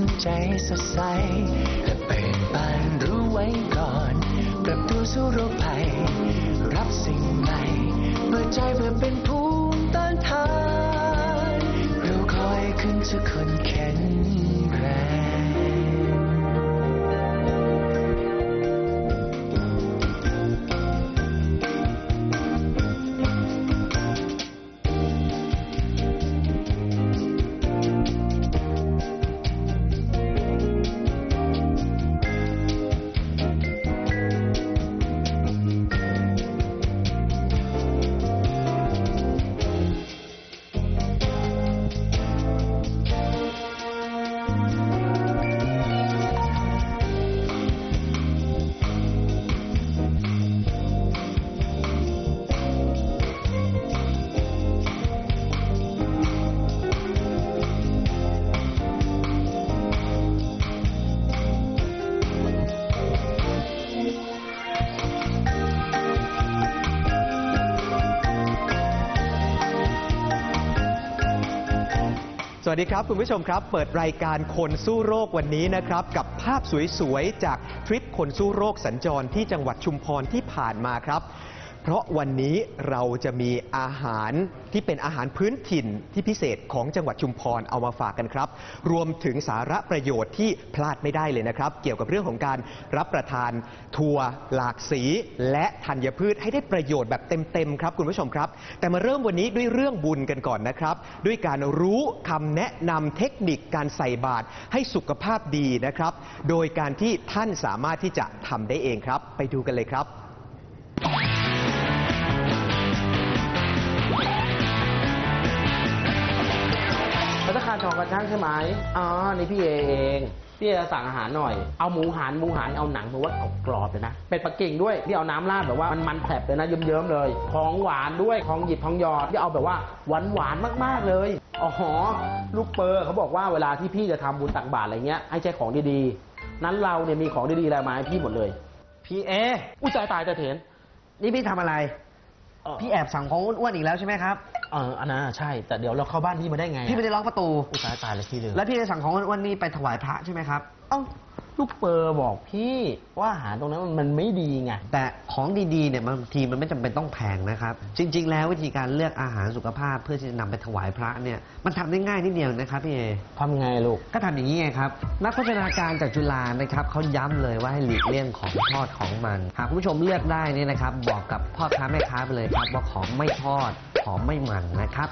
ำใจสดใสแต่เปลี่ยนบานรู้ไว้ก่อนปรับตัวสู้โรคภัย รับสิ่งใหม่เปิดใจเพื่อเป็นภูมิต้านทานเราคอยขึ้นจะคนแข็ง วัสดีครับคุณผู้ชมครับ เปิดรายการคนสู้โรควันนี้นะครับ กับภาพสวยๆ จากทริปคนสู้โรคสัญจรที่จังหวัดชุมพรที่ผ่านมาครับ เพราะวันนี้เราจะมีอาหารที่เป็นอาหารพื้นถิ่นที่พิเศษของจังหวัดชุมพรเอามาฝากกันครับ รวมถึงสาระประโยชน์ที่พลาดไม่ได้เลยนะครับ เกี่ยวกับเรื่องของการรับประทานถั่วหลากสี และธัญพืชให้ได้ประโยชน์แบบเต็มๆครับคุณผู้ชมครับ แต่มาเริ่มวันนี้ด้วยเรื่องบุญกันก่อนนะครับ ด้วยการรู้คำแนะนำเทคนิคการใส่บาตรให้สุขภาพดีนะครับ โดยการที่ท่านสามารถที่จะทำได้เองครับ ไปดูกันเลยครับ พัตตาคารทองกระช่างใช่ไหมอ๋อนี่พี่เอเองพี่เอสั่งอาหารหน่อย เอาหมูหันหมูหันเอาหนังแบบว่ากรอบๆเลยนะเป็ดปักกิ่งด้วยพี่เอาน้ำราดแบบว่ามันมันๆแผลบเลยนะเยิ้มๆเลย ของหวานด้วยของหยิบของหยอดพี่เอาแบบว่าหวานหวานๆมากๆเลยอ๋อลูกเปอร์เขาบอกว่าเวลาที่พี่จะทำบุญตักบาตรอะไรเงี้ยให้ใช้ของดีๆ นั้นเราเนี่ยมีของดีๆอะไรมาให้พี่หมดเลย พี่เออุ้ยตายตายแต่เถนนี่พี่ทำอะไรเอ่อพี่แอบสั่งของอ้วนๆอีกแล้วใช่ไหมครับ เอออันนั้นอะใช่ แต่เดี๋ยวเราเข้าบ้านพี่มาได้ไงอะพี่ไม่ได้ล็อกประตู อุ้ยตายตายเลยพี่เลยแล้วพี่ได้สั่งของอ้วนๆนี่ไปถวายพระใช่ไหมครับ เอ้าลูกเปอร์บอกพี่ว่าอาหารตรงนั้นมันไม่ดีไง แต่ของดีๆเนี่ยบางทีมันไม่จำเป็นต้องแพงนะครับ จริง ๆ แล้ววิธีการเลือกอาหารสุขภาพเพื่อที่จะนำไปถวายพระเนี่ยมันทำได้ง่ายนิดเดียวนะครับพี่เอ ทำไงลูก ก็ทำอย่างนี้ไงครับ นักโภชนาการจากจุฬานะครับเขาย้ำเลยว่าให้หลีกเลี่ยงของทอดของมัน หากคุณผู้ชมเลือกได้เนี่ยนะครับ บอกกับพ่อค้าแม่ค้าไปเลยครับว่าของไม่ทอด ของไม่มันนะครับ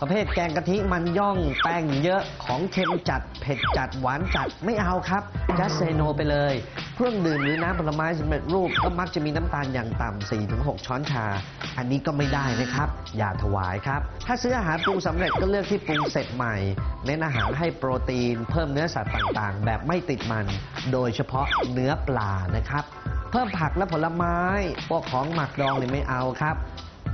ประเภทแกงกะทิมันย่องแป้งเยอะของเค็มจัด เผ็ดจัดหวานจัดไม่เอาครับจัสเซโนไปเลย เครื่องดื่มหรือน้ำผลไม้สำเร็จรูปก็มักจะมีน้ำตาลอย่างต่ำ4-6 ช้อนชา อันนี้ก็ไม่ได้นะครับ อย่าถวายครับ ถ้าซื้ออาหารปรุงสำเร็จก็เลือกที่ปรุงเสร็จใหม่เน้นอาหารให้โปรตีน เพิ่มเนื้อสัตว์ต่างๆ แบบไม่ติดมัน โดยเฉพาะเนื้อปลานะครับ เพิ่มผักและผลไม้พวกของหมักดองเนี่ยไม่เอาครับ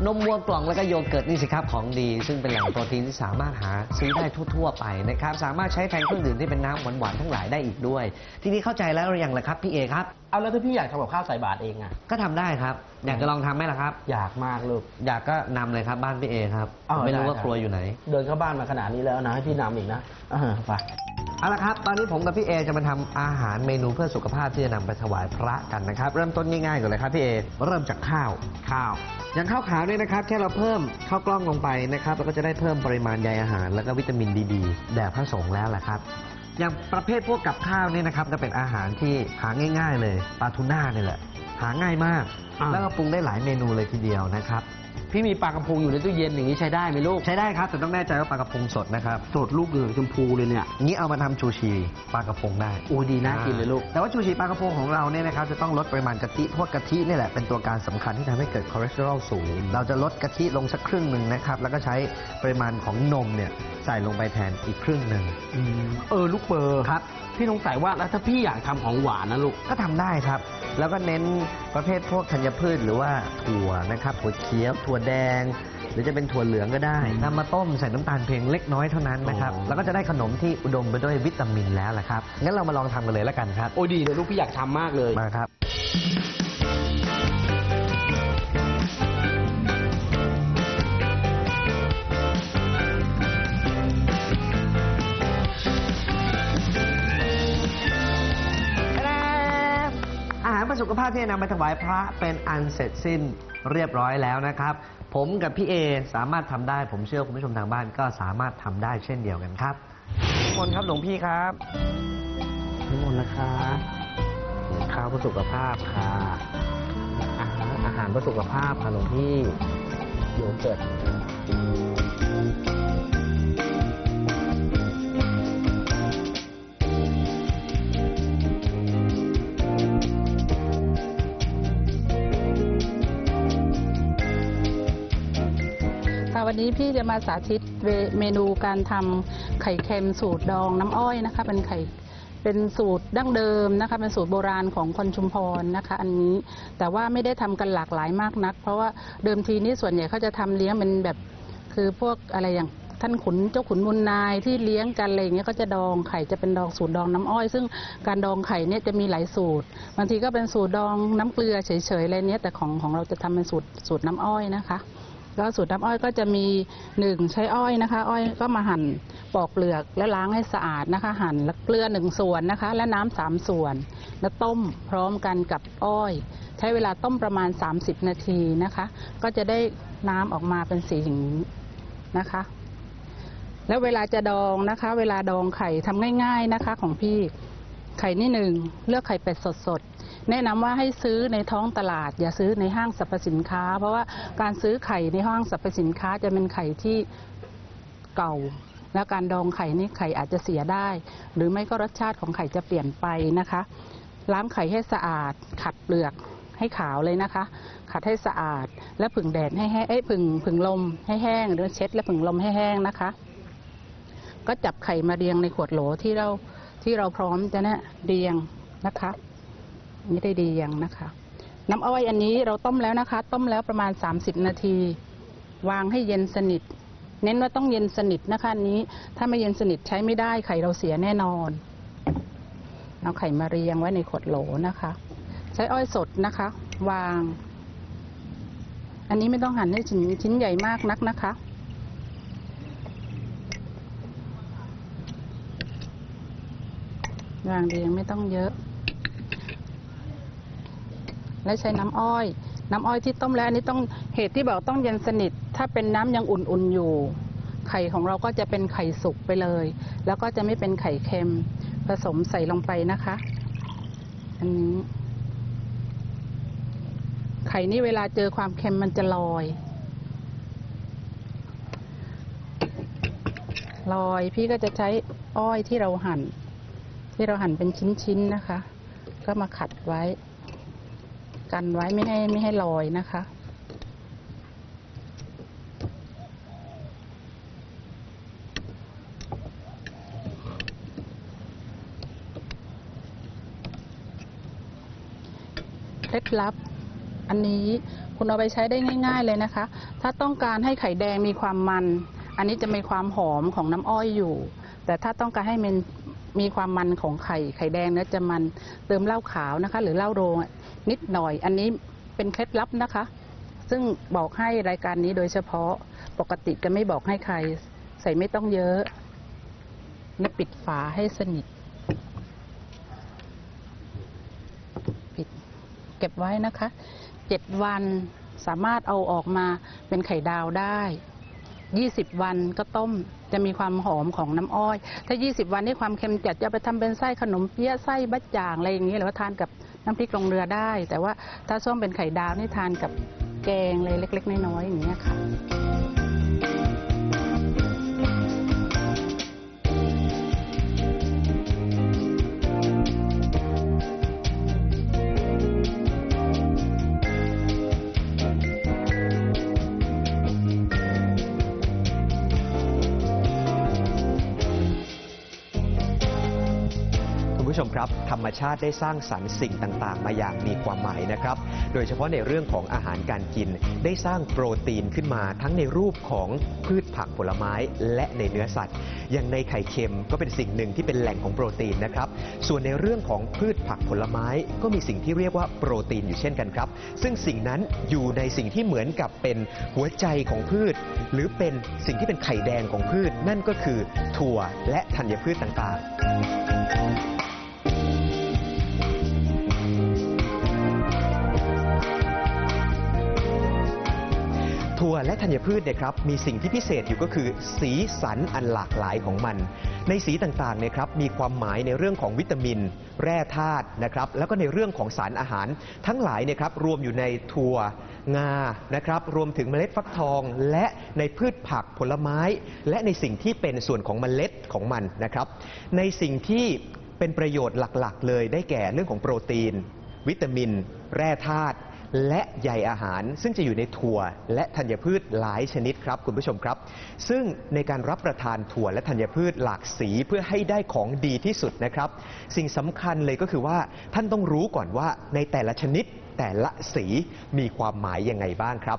นมวัวกล่องแล้วก็โยเกิร์ตนี่สิครับของดี ซึ่งเป็นแหล่งโปรตีนที่สามารถหาซื้อได้ทั่ว ๆ ไปนะครับ สามารถใช้แทนเครื่องดื่มที่เป็นน้ำหวานๆทั้งหลายได้อีกด้วย ทีนี้เข้าใจแล้วหรือยังล่ะครับพี่เอครับ เอาแล้วถ้าพี่อยากทำกับข้าวใส่บาตรเองอะก็ทำได้ครับ อยากจะลองทำไหมล่ะครับ อยากมากลูก อยากก็นำเลยครับบ้านพี่เอครับ อ้าวไม่รู้ได้ว่าครับ ครัวอยู่ไหน เดินเข้าบ้านมาขนาดนี้แล้วนะให้พี่นำอีกนะอ่าไป เอาละครับ ตอนนี้ผมกับพี่เอจะมาทำอาหารเมนูเพื่อสุขภาพที่จะนำไปถวายพระกันนะครับ เริ่มต้นง่ายๆก่อนเลยครับพี่เอเริ่มจากข้าวข้าว อย่างข้าวขาวเนี่ยนะครับแค่เราเพิ่มข้าวกล้องลงไปนะครับเราก็จะได้เพิ่มปริมาณใยอาหาร แล้วก็วิตามินดีดีแบบพระสงฆ์แล้วแหละครับ อย่างประเภทพวกกับข้าวเนี่ยนะครับจะเป็นอาหารที่หาง่าย ๆ เลยปลาทูน่าเนี่ยแหละหาง่ายมาก อ่า แล้วก็ปรุงได้หลายเมนูเลยทีเดียวนะครับ พี่มีปลากระพงอยู่ในตู้เย็นอย่างนี้ใช้ได้ไหมลูก ใช้ได้ครับแต่ต้องแน่ใจว่าปลากระพงสดนะครับสดลูกเหลืองชมพูเลยเนี่ยงี้เอามาทำชูชีปลากระพงได้ โอ้ดีน่ากินเลยลูก แต่ว่าชูชีปลากระพงของเราเนี่ยนะครับจะต้องลดปริมาณกะทิเพราะกะทินี่แหละเป็นตัวการสำคัญที่ทำให้เกิดคอเลสเตอรอลสูง เราจะลดกะทิลงสักครึ่งหนึ่งนะครับแล้วก็ใช้ปริมาณของนมเนี่ยใส่ลงไปแทนอีกครึ่งหนึ่ง เออลูกเปอร์ครับ พี่สงสัยว่าแล้วถ้าพี่อยากทำของหวานนะลูก ก็ทำได้ครับ แล้วก็เน้นประเภทพวกธัญพืชหรือว่าถั่วนะครับถั่วเขียวถั่วแดง หรือจะเป็นถั่วเหลืองก็ได้นำมาต้มใส่น้ำตาลเพียงเล็กน้อยเท่านั้นนะครับ อ๋อ แล้วก็จะได้ขนมที่อุดมไปด้วยวิตามินแล้วล่ะครับ งั้นเรามาลองทำกันเลยแล้วกันครับ โอ้ดีเลยลูกพี่อยากทำมากเลย มาครับ ภาพที่จะนำไปถวายพระเป็นอันเสร็จสิ้นเรียบร้อยแล้วนะครับ ผมกับพี่เอสามารถทำได้ ผมเชื่อคุณผู้ชมทางบ้านก็สามารถทำได้เช่นเดียวกันครับทุกคนครับหลวงพี่ครับทั้งหมดนะคะข้าวเพื่อสุขภาพค่ะ อาหารอาหารเพื่อสุขภาพค่ะหลวงพี่โยเกิร์ต วันนี้พี่จะมาสาธิตเมนูการทำไข่เค็มสูตรดองน้ำอ้อยนะคะ เป็นไข่เป็นสูตรดั้งเดิมนะคะ เป็นสูตรโบราณของคนชุมพรนะคะ อันนี้แต่ว่าไม่ได้ทำกันหลากหลายมากนัก เพราะว่าเดิมทีนี่ส่วนใหญ่เขาจะทำเลี้ยงเป็นแบบคือพวกอะไรอย่างท่านขุนเจ้าขุนมุนนายที่เลี้ยงกันอะไรเงี้ยก็จะดองไข่จะเป็นดองสูตรดองน้ำอ้อย ซึ่งการดองไข่เนี่ยจะมีหลายสูตรบางทีก็เป็นสูตรดองน้ำเกลือเฉยๆอะไรเนี้ยแต่ของของเราจะทำเป็นสูตรสูตรน้ำอ้อยนะคะ ก็สูตรน้ำอ้อยก็จะมีหนึ่งใช้อ้อยนะคะ อ้อยก็มาหั่นปอกเปลือกและล้างให้สะอาดนะคะ หั่นแล้วเกลือหนึ่งส่วนนะคะ และน้ำสามส่วน แล้วต้มพร้อมกันกับอ้อย ใช้เวลาต้มประมาณ 30 นาทีนะคะ ก็จะได้น้ำออกมาเป็นสีอย่างนี้นะคะ แล้วเวลาจะดองนะคะ เวลาดองไข่ทำง่าย ๆนะคะ ของพี่ไข่นี่หนึ่งเลือกไข่เป็ดสดๆ แนะนำว่าให้ซื้อในท้องตลาด อย่าซื้อในห้างสรรพสินค้า เพราะว่าการซื้อไข่ในห้างสรรพสินค้าจะเป็นไข่ที่เก่า แล้วการดองไข่นี่ไข่อาจจะเสียได้ หรือไม่ก็รสชาติของไข่จะเปลี่ยนไปนะคะ ล้างไข่ให้สะอาด ขัดเปลือกให้ขาวเลยนะคะ ขัดให้สะอาด และผึ่งแดดให้แห้งเอ้ยผึ่งผึ่งลมให้แห้งหรือเช็ด และผึ่งลมให้แห้งนะคะ ก็จับไข่มาเรียงในขวดโหลที่เราที่เราพร้อมจะเนี่ยเรียงนะคะ นี่ได้เรียงนะคะ น้ำอ้อยอันนี้เราต้มแล้วนะคะ ต้มแล้วประมาณ 30 นาที วางให้เย็นสนิท เน้นว่าต้องเย็นสนิทนะคะนนี้ ถ้าไม่เย็นสนิทใช้ไม่ได้ไข่เราเสียแน่นอนเอาไข่มาเรียงไว้ในขวดโหลนะคะ ใช้อ้อยสดนะคะ วาง อันนี้ไม่ต้องหั่นให้ชิ้นชิ้นใหญ่มากนักนะคะ วางเรียงไม่ต้องเยอะ และใช้น้ำอ้อย น้ำอ้อยที่ต้มแล้วอันนี้ต้องเหตุที่บอกต้องเย็นสนิท ถ้าเป็นน้ำยังอุ่นๆอยู่ ไข่ของเราก็จะเป็นไข่สุกไปเลย แล้วก็จะไม่เป็นไข่เค็ม ผสมใส่ลงไปนะคะ อันนี้ไข่นี่เวลาเจอความเค็มมันจะลอย ลอยพี่ก็จะใช้อ้อยที่เราหั่น ที่เราหั่นเป็นชิ้นๆนะคะ ก็มาขัดไว้ กันไว้ไม่ให้ไม่ให้ลอยนะคะ เคล็ดลับ อันนี้คุณเอาไปใช้ได้ง่าย ๆเลยนะคะ ถ้าต้องการให้ไข่แดงมีความมัน อันนี้จะมีความหอมของน้ำอ้อยอยู่ แต่ถ้าต้องการให้มัน มีความมันของไข่ไข่แดงเนื้อจะมันเติมเหล้าขาวนะคะ หรือเหล้าโรงนิดหน่อย อันนี้เป็นเคล็ดลับนะคะ ซึ่งบอกให้รายการนี้โดยเฉพาะปกติก็ไม่บอกให้ใคร ใส่ไม่ต้องเยอะและปิดฝาให้สนิท ปิดเก็บไว้นะคะเจ็ดวันสามารถเอาออกมาเป็นไข่ดาวได้ 20 วันก็ต้มจะมีความหอมของน้ำอ้อย ถ้า 20 วันนี่ความเค็มจัดจะไปทำเป็นไส้ขนมเปี๊ยะไส้บัดจ่างอะไรอย่างนี้หรือว่าทานกับน้ำพริกลงเรือได้ แต่ว่าถ้าส้มเป็นไข่ดาวนี่ทานกับแกงอะไรเล็ก ๆ น้อยๆอย่างนี้ยค่ะ ชมครับ ธรรมชาติได้สร้างสรรค์สิ่งต่างๆ มาอย่างมีความหมายนะครับ โดยเฉพาะในเรื่องของอาหารการกิน ได้สร้างโปรตีนขึ้นมาทั้งในรูปของพืชผักผลไม้และในเนื้อสัตว์ อย่างในไข่เค็มก็เป็นสิ่งหนึ่งที่เป็นแหล่งของโปรตีนนะครับ ส่วนในเรื่องของพืชผักผลไม้ก็มีสิ่งที่เรียกว่าโปรตีนอยู่เช่นกันครับ ซึ่งสิ่งนั้นอยู่ในสิ่งที่เหมือนกับเป็นหัวใจของพืช หรือเป็นสิ่งที่เป็นไข่แดงของพืช นั่นก็คือถั่วและธัญพืชต่างๆ วและธัญพืชเนี่ยครับมีสิ่งที่พิเศษอยู่ก็คือ สีสันอันหลากหลายของมัน ในสีต่างๆเนี่ยครับมีความหมายในเรื่องของวิตามิน แร่ธาตุนะครับแล้วก็ในเรื่องของสารอาหาร ทั้งหลายเนี่ยครับรวมอยู่ในถั่วงานะครับรวมถึงเมล็ดฟักทอง และในพืชผักผลไม้ และในสิ่งที่เป็นส่วนของเมล็ดของมันนะครับ ในสิ่งที่เป็นประโยชน์หลักๆ เลยได้แก่เรื่องของโปรตีน วิตามิน แร่ธาตุ และใยอาหาร ซึ่งจะอยู่ในถั่วและธัญพืชหลายชนิดครับคุณผู้ชมครับ ซึ่งในการรับประทานถั่วและธัญพืชหลากสีเพื่อให้ได้ของดีที่สุดนะครับ สิ่งสำคัญเลยก็คือว่าท่านต้องรู้ก่อนว่าในแต่ละชนิดแต่ละสีมีความหมายยังไงบ้างครับ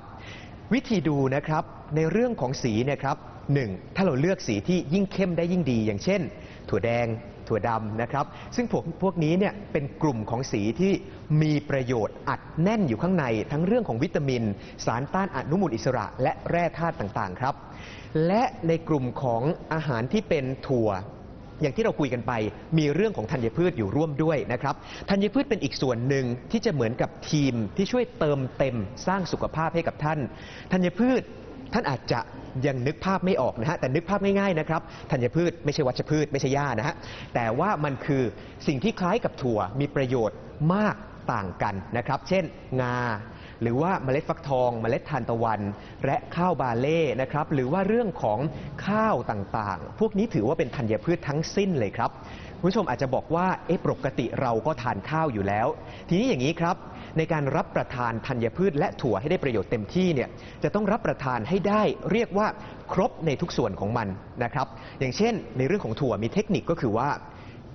วิธีดูนะครับในเรื่องของสีนี่ยครับหนึ่งถ้าเราเลือกสีที่ยิ่งเข้มได้ยิ่งดี อย่างเช่น ถั่วแดง ถั่วดำนะครับ ซึ่งพวกพวกนี้เนี่ยเป็นกลุ่มของสีที่มีประโยชน์อัดแน่นอยู่ข้างใน ทั้งเรื่องของวิตามิน สารต้านอนุมูลอิสระ และแร่ธาตุต่างๆครับ และในกลุ่มของอาหารที่เป็นถั่วอย่างที่เราคุยกันไปมีเรื่องของธัญพืชอยู่ร่วมด้วยนะครับธัญพืชเป็นอีกส่วนหนึ่งที่จะเหมือนกับทีมที่ช่วยเติมเต็มสร้างสุขภาพให้กับท่านธัญพืช ท่านอาจจะยังนึกภาพไม่ออกนะฮะแต่นึกภาพง่ายๆนะครับธัญพืชไม่ใช่วัชพืชไม่ใช่หญ้านะฮะแต่ว่ามันคือสิ่งที่คล้ายกับถั่วมีประโยชน์มากต่างกันนะครับ เช่น งา หรือว่าเมล็ดฟักทอง เมล็ดทานตะวัน และข้าวบาเล่นะครับหรือว่าเรื่องของข้าวต่างๆ พวกนี้ถือว่าเป็นธัญพืชทั้งสิ้นเลยครับ คุณผู้ชมอาจจะบอกว่าเอ๊ะปกติเราก็ทานข้าวอยู่แล้ว ทีนี้อย่างนี้ครับ ในการรับประทานธัญพืชและถั่วให้ได้ประโยชน์เต็มที่เนี่ยจะต้องรับประทานให้ได้เรียกว่าครบในทุกส่วนของมันนะครับ อย่างเช่น ในเรื่องของถั่วมีเทคนิคก็คือว่า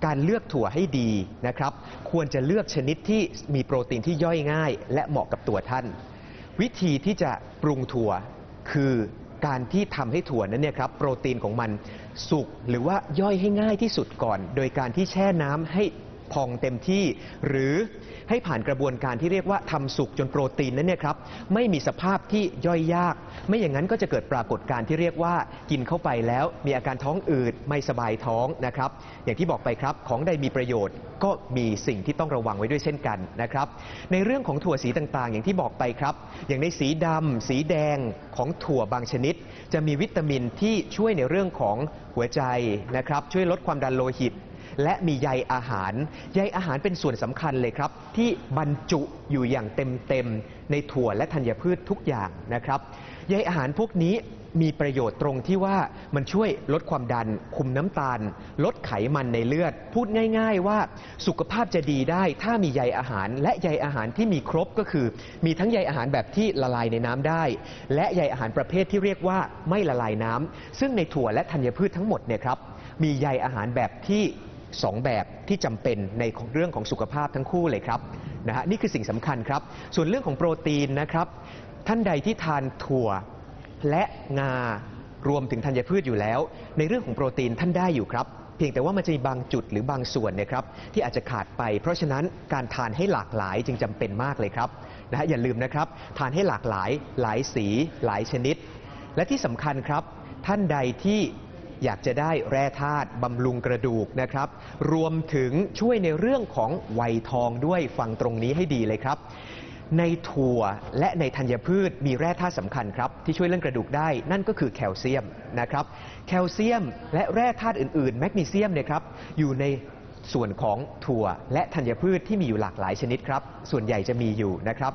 การเลือกถั่วให้ดีนะครับ ควรจะเลือกชนิดที่มีโปรตีนที่ย่อยง่าย และเหมาะกับตัวท่าน วิธีที่จะปรุงถั่วคือ การที่ทำให้ถั่วนั้นเนี่ยครับโปรตีนของมันสุกหรือว่าย่อยให้ง่ายที่สุดก่อน โดยการที่แช่น้ำให้ พองเต็มที่ หรือให้ผ่านกระบวนการที่เรียกว่าทำสุกจนโปรตีนนั้นเนี่ยครับไม่มีสภาพที่ย่อยยาก ไม่อย่างนั้นก็จะเกิดปรากฏการณ์ที่เรียกว่ากินเข้าไปแล้ว มีอาการท้องอืดไม่สบายท้องนะครับ อย่างที่บอกไปครับของใดมีประโยชน์ก็มีสิ่งที่ต้องระวังไว้ด้วยเช่นกันนะครับในเรื่องของถั่วสีต่างๆ อย่างที่บอกไปครับ อย่างในสีดำสีแดงของถั่วบางชนิด จะมีวิตามินที่ช่วยในเรื่องของหัวใจนะครับช่วยลดความดันโลหิต และมีใยอาหาร ใยอาหารเป็นส่วนสำคัญเลยครับ ที่บรรจุอยู่อย่างเต็มๆ ในถั่วและธัญพืชทุกอย่างนะครับ ใยอาหารพวกนี้มีประโยชน์ตรงที่ว่ามันช่วยลดความดัน คุมน้ำตาล ลดไขมันในเลือด พูดง่าย ๆ ว่าสุขภาพจะดีได้ ถ้ามีใยอาหาร และใยอาหารที่มีครบก็คือ มีทั้งใยอาหารแบบที่ละลายในน้ำได้ และใยอาหารประเภทที่เรียกว่าไม่ละลายน้ำซึ่งในถั่วและธัญพืชทั้งหมดเนี่ยครับมีใยอาหารแบบที่ สองแบบที่จำเป็นในเรื่องของสุขภาพทั้งคู่เลยครับนะฮะนี่คือสิ่งสำคัญครับ ส่วนเรื่องของโปรตีนนะครับ ท่านใดที่ทานถั่วและงารวมถึงธัญพืชอยู่แล้ว ในเรื่องของโปรตีนท่านได้อยู่ครับ เพียงแต่ว่ามันจะมีบางจุดหรือบางส่วนเนะครับที่อาจจะขาดไป เพราะฉะนั้นการทานให้หลากหลายจึงจำเป็นมากเลยครับนะฮะอย่าลืมนะครับทานให้หลากหลายหลายสี หลายชนิด และที่สำคัญครับ ท่านใดที่ อยากจะได้แร่ธาตุบำรุงกระดูกนะครับ รวมถึงช่วยในเรื่องของวัยทองด้วยฟังตรงนี้ให้ดีเลยครับ ในถั่วและในธัญพืชมีแร่ธาตุสำคัญครับ ที่ช่วยเรื่องกระดูกได้นั่นก็คือแคลเซียมนะครับ แคลเซียมและแร่ธาตุอื่นๆ แมกนีเซียมเนี่ยครับอยู่ในส่วนของถั่วและธัญพืชที่มีอยู่หลากหลายชนิดครับ ส่วนใหญ่จะมีอยู่นะครับ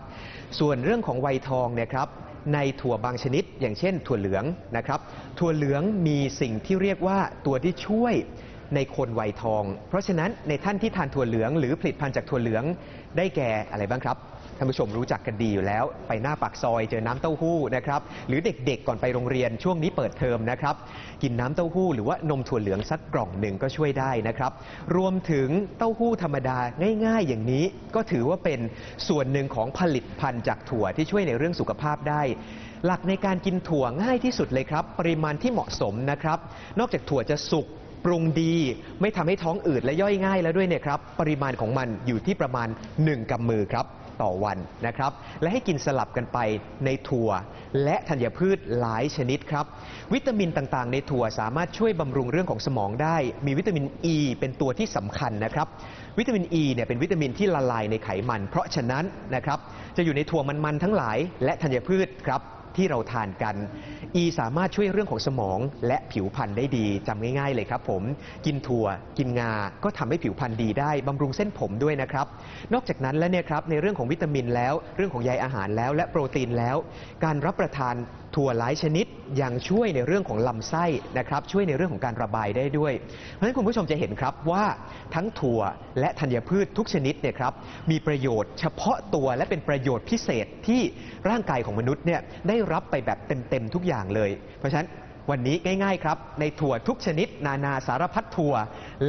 ส่วนเรื่องของวัยทองเนี่ยครับ ในถั่วบางชนิด อย่างเช่น ถั่วเหลืองนะครับ ถั่วเหลืองมีสิ่งที่เรียกว่าตัวที่ช่วยในคนวัยทอง เพราะฉะนั้นในท่านที่ทานถั่วเหลือง หรือผลิตภัณฑ์จากถั่วเหลืองได้แก่อะไรบ้างครับ ท่านผู้ชมรู้จักกันดีอยู่แล้ว ไปหน้าปากซอยเจอน้ำเต้าหู้นะครับหรือเด็กๆ ก่อนไปโรงเรียนช่วงนี้เปิดเทอมนะครับกินน้ำเต้าหู้หรือว่านมถั่วเหลืองสักกล่องหนึ่งก็ช่วยได้นะครับรวมถึงเต้าหู้ธรรมดาง่าย ๆ อย่างนี้ ก็ถือว่าเป็นส่วนหนึ่งของผลิตภัณฑ์จากถั่วที่ช่วยในเรื่องสุขภาพได้หลักในการกินถั่วง่ายที่สุดเลยครับ ปริมาณที่เหมาะสมนะครับ นอกจากถั่วจะสุกปรุงดี ไม่ทำให้ท้องอืดและย่อยง่ายแล้วด้วยเนี่ยครับ ปริมาณของมันอยู่ที่ประมาณ 1กำมือครับ ต่อวันนะครับ และให้กินสลับกันไปในถั่ว และธัญพืชหลายชนิดครับ วิตามินต่างๆ ในถั่วสามารถช่วยบำรุงเรื่องของสมองได้ มีวิตามินอ e ีเป็นตัวที่สำคัญนะครับ วิตามินอ e ีเนี่ยเป็นวิตามินที่ละลายในไขมัน เพราะฉะนั้นนะครับจะอยู่ในถั่วมันๆทั้งหลาย และธัญพืชครับ ที่เราทานกัน อีสามารถช่วยเรื่องของสมองและผิวพรรณได้ดีจำง่ายๆเลยครับผม กินถั่ว กินงา ก็ทำให้ผิวพรรณดีได้บำรุงเส้นผมด้วยนะครับ นอกจากนั้นแล้วเนี่ยครับในเรื่องของวิตามินแล้ว เรื่องของใยอาหารแล้วและโปรตีนแล้ว การรับประทานถั่วหลายชนิดยังช่วยในเรื่องของลำไส้นะครับช่วยในเรื่องของการระบายได้ด้วย เพราะฉะนั้นคุณผู้ชมจะเห็นครับว่าทั้งถั่วและธัญพืชทุกชนิดเนี่ยครับมีประโยชน์เฉพาะตัวและเป็นประโยชน์พิเศษที่ร่างกายของมนุษย์เนี่ยได้รับไปแบบเต็มๆทุกอย่างเลย เพราะฉะนั้นวันนี้ง่ายๆครับ ในถั่วทุกชนิด นานาสารพัดถั่ว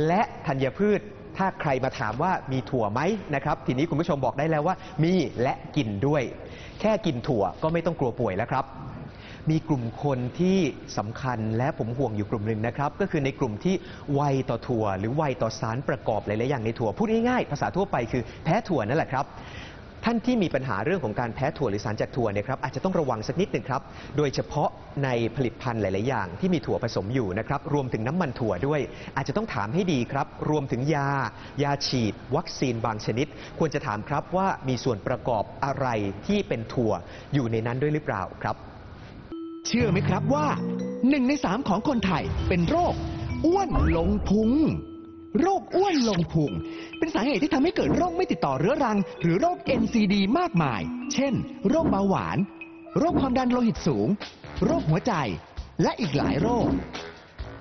และธัญพืช ถ้าใครมาถามว่ามีถั่วไหมนะครับ ทีนี้คุณผู้ชมบอกได้แล้วว่า มีและกินด้วย แค่กินถั่วก็ไม่ต้องกลัวป่วยแล้วครับ มีกลุ่มคนที่สำคัญและผมห่วงอยู่กลุ่มหนึ่งนะครับ ก็คือในกลุ่มที่ไวต่อถั่ว หรือไวต่อสารประกอบหลายๆอย่างในถั่วพูดง่ายๆภาษาทั่วไปคือแพ้ถั่วนั่นแหละครับท่านที่มีปัญหาเรื่องของการแพ้ถั่วหรือสารจากถั่วเนี่ยครับอาจจะต้องระวังสักนิดหนึ่งครับ โดยเฉพาะในผลิตภัณฑ์หลาย ๆ อย่างที่มีถั่วผสมอยู่นะครับ รวมถึงน้ำมันถั่วด้วย อาจจะต้องถามให้ดีครับ รวมถึงยา ยาฉีด วัคซีนบางชนิด ควรจะถามครับว่ามีส่วนประกอบอะไรที่เป็นถั่วอยู่ในนั้นด้วยหรือเปล่าครับ เชื่อไหมครับว่าหนึ่งในสามของคนไทยเป็นโรค อ้วนลงพุง โรคอ้วนลงพุง เป็นสาเหตุที่ทำให้เกิดโรคไม่ติดต่อเรื้อรัง หรือโรค NCD มากมาย เช่น โรคเบาหวาน โรคความดันโลหิตสูง โรคหัวใจ และอีกหลายโรค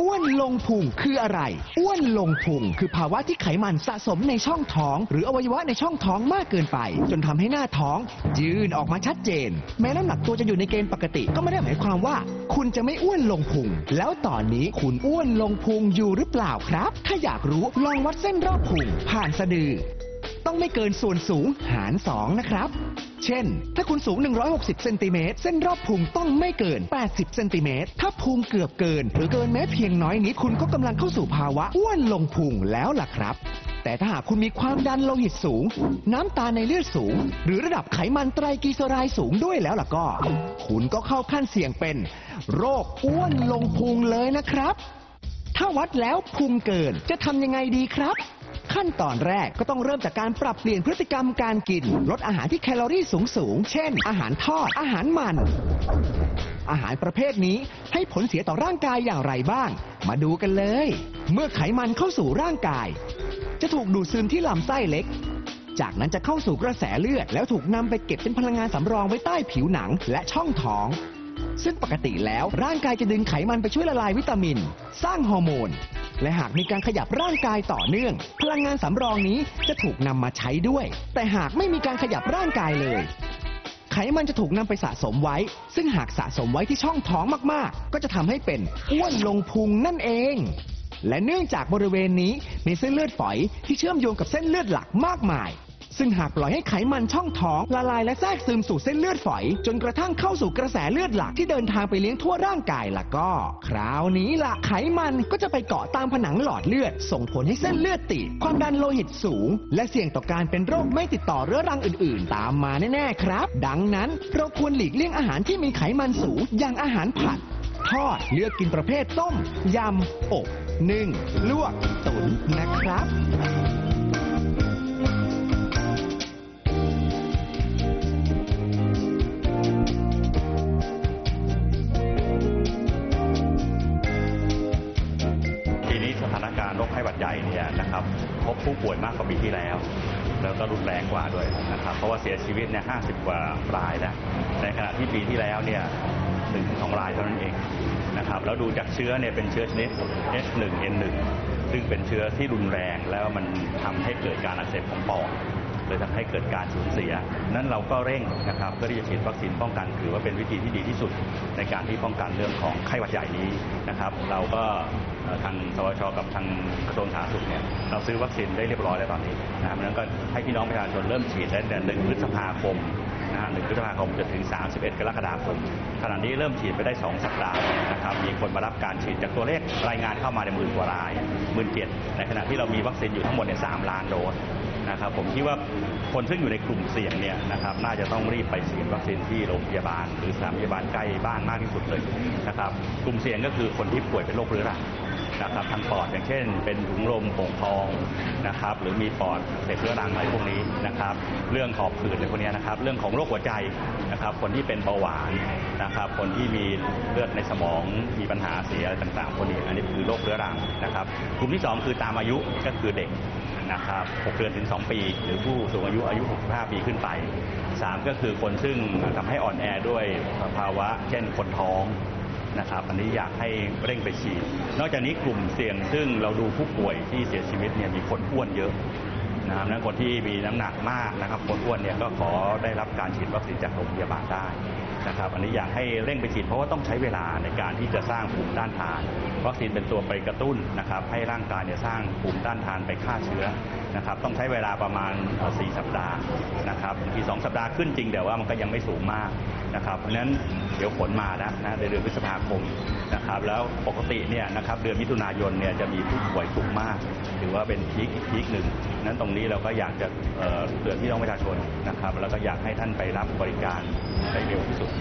อ้วนลงพุงคืออะไร อ้วนลงพุงคือภาวะที่ไขมันสะสมในช่องท้อง หรืออวัยวะในช่องท้องมากเกินไป จนทำให้หน้าท้อง ยืนออกมาชัดเจน แม้น้ำหนักตัวจะอยู่ในเกณฑ์ปกติ ก็ไม่ได้หมายความว่า คุณจะไม่อ้วนลงพุง แล้วตอนนี้คุณอ้วนลงพุงอยู่หรือเปล่าครับ ถ้าอยากรู้ลองวัดเส้นรอบพุงผ่านสะดือ ต้องไม่เกินส่วนสูงหาร 2 นะครับ เช่น ถ้าคุณสูง 160 เซนติเมตร เส้นรอบพุงต้องไม่เกิน 80 เซนติเมตร ถ้าพุงเกือบเกิน หรือเกินแม้เพียงน้อยนิด คุณก็กำลังเข้าสู่ภาวะอ้วนลงพุงแล้วล่ะครับ แต่ถ้าหากคุณมีความดันโลหิตสูง น้ำตาในเลือดสูง หรือระดับไขมันไตรกลีเซอไรด์สูงด้วยแล้วล่ะก็ คุณก็เข้าขั้นเสี่ยงเป็น โรคอ้วนลงพุงเลยนะครับ ถ้าวัดแล้วพุงเกินจะทำยังไงดีครับ ขั้นตอนแรกก็ต้องเริ่มจากการปรับเปลี่ยนพฤติกรรมการกิน ลดอาหารที่แคลอรี่สูงสูง เช่น อาหารทอด อาหารมัน อาหารประเภทนี้ให้ผลเสียต่อร่างกายอย่างไรบ้าง มาดูกันเลย เมื่อไขมันเข้าสู่ร่างกาย จะถูกดูดซึมที่ลำไส้เล็ก จากนั้นจะเข้าสู่กระแสเลือด แล้วถูกนำไปเก็บเป็นพลังงานสำรองไว้ใต้ผิวหนังและช่องท้อง ซึ่งปกติแล้วร่างกายจะดึงไขมันไปช่วยละลายวิตามิน สร้างฮอร์โมน และหากมีการขยับร่างกายต่อเนื่อง พลังงานสำรองนี้จะถูกนำมาใช้ด้วย แต่หากไม่มีการขยับร่างกายเลย ไขมันจะถูกนำไปสะสมไว้ ซึ่งหากสะสมไว้ที่ช่องท้องมากๆ ก็จะทำให้เป็นอ้วนลงพุงนั่นเอง และเนื่องจากบริเวณนี้มีเส้นเลือดฝอยที่เชื่อมโยงกับเส้นเลือดหลักมากมาย ซึ่งหากปล่อยให้ไขมันช่องท้องละลายและแทรกซึมสู่เส้นเลือดฝอย จนกระทั่งเข้าสู่กระแสเลือดหลักที่เดินทางไปเลี้ยงทั่วร่างกายล่ะก็ คราวนี้ล่ะไขมันก็จะไปเกาะตามผนังหลอดเลือด ส่งผลให้เส้นเลือดตีบความดันโลหิตสูง และเสี่ยงต่อการเป็นโรคไม่ติดต่อเรื้อรังอื่น ๆ ตามมาแน่ๆครับ ดังนั้นเราควรหลีกเลี่ยงอาหารที่มีไขมันสูงอย่างอาหารผัดทอดเลือกกินประเภทต้ม ยำ อบนึ่ง ลวก ตุ๋นนะครับ สถานการณ์โรคไข้หวัดใหญ่เนี่ยนะครับพบผู้ป่วยมากกว่าปีที่แล้ว แล้วก็รุนแรงกว่าด้วยนะครับเพราะว่าเสียชีวิตเนี่ย50กว่ารายแล้วในขณะที่ปีที่แล้วเนี่ยหนึ่งสองรายเท่านั้นเองนะครับแล้วดูจากเชื้อเนี่ยเป็นเชื้อชนิด H1N1 ซึ่งเป็นเชื้อที่รุนแรงแล้วมันทำให้เกิดการอักเสบของปอดเลยทำให้เกิดการสูญเสีย นั้นเราก็เร่งนะครับเพื่อที่จะฉีดวัคซีนป้องกันถือว่าเป็นวิธีที่ดีที่สุดในการที่ป้องกันเรื่องของไข้หวัดใหญ่นี้นะครับ เราก็ ทางสวชกับทางกระทรวงสาธารณสุขเนี่ยเราซื้อวัคซีนได้เรียบร้อยแล้วตอนนี้นะครับนั้นก็ให้พี่น้องประชาชนเริ่มฉีดตั้งแต่หนึ่งพฤษภาคมนะฮะหนึ่งพฤษภาคมจนถึง 31 กรกฎาคมขณะนี้เริ่มฉีดไปได้ 2 สัปดาห์นะครับมีคนมารับการฉีดจากตัวเลขรายงานเข้ามาในหมื่นกว่ารายหมื่นเจ็ดในขณะที่เรามีวัคซีนอยู่ทั้งหมดเนี่ยสล้านโดสนะครับผมคิดว่าคนซึ่งอยู่ในกลุ่มเสี่ยงเนี่ยนะครับน่าจะต้องรีบไปฉีดวัคซีนที่โรงพยาบาล หรือสถานพยาบาลใกล้บ้านมากที่สุดเลยนะครับกลุ่มเสี่ยงก็คือคนที่ป่วยเป็นโรคเรื้อรัง นะครับทางปอดอย่างเช่น เป็นถุงลมโป่งพองนะครับหรือมีปอดเสพเรื้อรังอะไรพวกนี้นะครับ เรื่องขอบผืดอะไรพวกนี้นะครับ เรื่องของโรคหัวใจนะครับคนที่เป็นเบาหวานนะครับ คนที่มีเลือดในสมองมีปัญหาเสียอะไรต่างๆพวกนี้อันนี้คือโรคเรื้อรังนะครับ กลุ่มที่สองคือตามอายุก็คือเด็กนะครับ6เดือนถึง 2 ปี หรือผู้สูงอายุอายุ 65 ปีขึ้นไป 3 ก็คือคนซึ่งทำให้อ่อนแอด้วยภาวะ เช่นคนท้อง นะครับอันนี้อยากให้เร่งไปฉีด นอกจากนี้กลุ่มเสี่ยงซึ่งเราดูผู้ป่วยที่เสียชีวิตเนี่ยมีคนอ้วนเยอะนะครับนั้นคนที่มีน้ำหนักมากนะครับคนอ้วนเนี่ยก็ขอได้รับการฉีดวัคซีนจากโรงพยาบาลได้นะครับอันนี้อยากให้เร่งไปฉีดเพราะว่าต้องใช้เวลาในการที่จะสร้างภูมิต้านทาน วัคซีนเป็นตัวไปกระตุ้นนะครับให้ร่างกายเนี่ยสร้างภูมิต้านทานไปฆ่าเชื้อนะครับต้องใช้เวลาประมาณเอ่อ4สัปดาห์นะครับบางที2สัปดาห์ขึ้นจริงแต่ว่ามันก็ยังไม่สูงมากนะครับเพราะฉะนั้นเดี๋ยวผลมาแล้วนะในเดือนพฤษภาคมนะครับแล้วปกติเนี่ยนะครับเดือนมิถุนายนเนี่ยจะมีผู้ป่วยสูงมาก ถือว่าเป็นพีคอีกพีคหนึ่งนั้นตรงนี้เราก็อยากจะเอ่อเตือนพี่น้องประชาชนนะครับแล้วก็อยากให้ท่านไปรับบริการได้เร็วที่สุด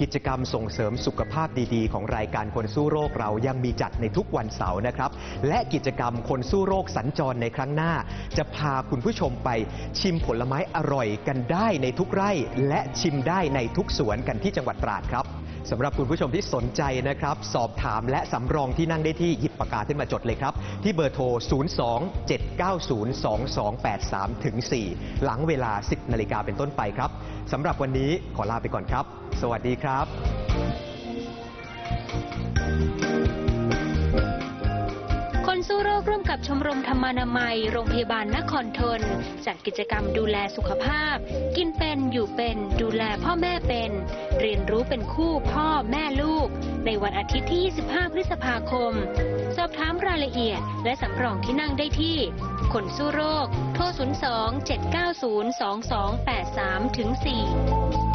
กิจกรรมส่งเสริมสุขภาพดีๆ ของรายการคนสู้โรคเรายังมีจัดในทุกวันเสาร์นะครับ และกิจกรรมคนสู้โรคสัญจรในครั้งหน้า จะพาคุณผู้ชมไปชิมผลไม้อร่อยกันได้ในทุกไร่ และชิมได้ในทุกสวนกันที่จังหวัดตราดครับ สำหรับคุณผู้ชมที่สนใจนะครับ สอบถามและสำรองที่นั่งได้ที่หยิบปากกาขึ้นมาจดเลยครับ ที่เบอร์โทร 02-790-2283ถึง4หลังเวลา 10 นาฬิกาเป็นต้นไปครับสำหรับวันนี้ขอลาไปก่อนครับ สวัสดีครับ สู้โรคร่วมกับชมรมธรรมานามัย โรงพยาบาลนครทน จัดกิจกรรมดูแลสุขภาพ กินเป็นอยู่เป็นดูแลพ่อแม่เป็น เรียนรู้เป็นคู่พ่อแม่ลูก ในวันอาทิตย์ที่ 25 พฤษภาคม สอบถามรายละเอียด และสำรองที่นั่งได้ที่คนสู้โรค โทร 02 790 2283ถึง4